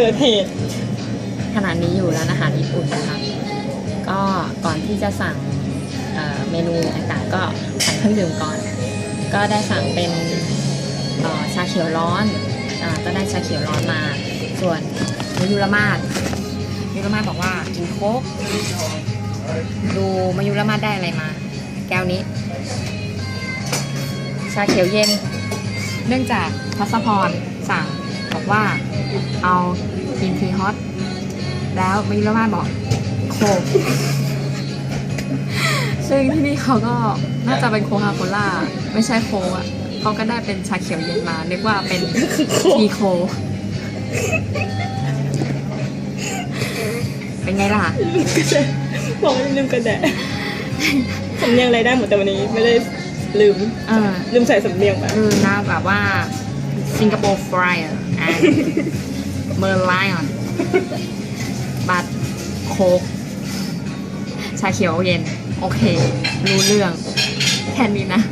เกิดเหตุขณะนี้อยู่ร้านอาหารญี่ปุ่นนะคะก็ก่อนที่จะสั่งเเมนูต่างๆก็สั่งเครื่องดื่มก่อน ก็ได้สั่งเป็นชาเขียวร้อนอก็ได้ชาเขียวร้อนมา ส่วนมายุรมาศมายุรมาศบอกว่ากินโค้กดูมายุรมาศได้อะไรมา แก้วนี้ ชาเขียวเย็น เนื่องจากพัสพรสั่ง บอกว่าเอากินทีฮอตแล้วมายุรมาศบอกโคกซึ่งที่นี่เขาก็น่าจะเป็นโคคาโคล่าไม่ใช่โคกอะเขาก็ได้เป็นชาเขียวเย็นมานึกว่าเป็นทีโค เป็นไงล่ะบอกว่าลืมกระแดะสำเนียงอะไรได้หมดแต่วันนี้ไม่ได้ลืม เออลืมใส่สำเนียงไป คือนะแบบว่า สิงคโปร์ฟรายอะ and เมอร์ไลออนบัตโคกชาเขียวเย็น โอเค รู้เรื่อง แค่นี้นะ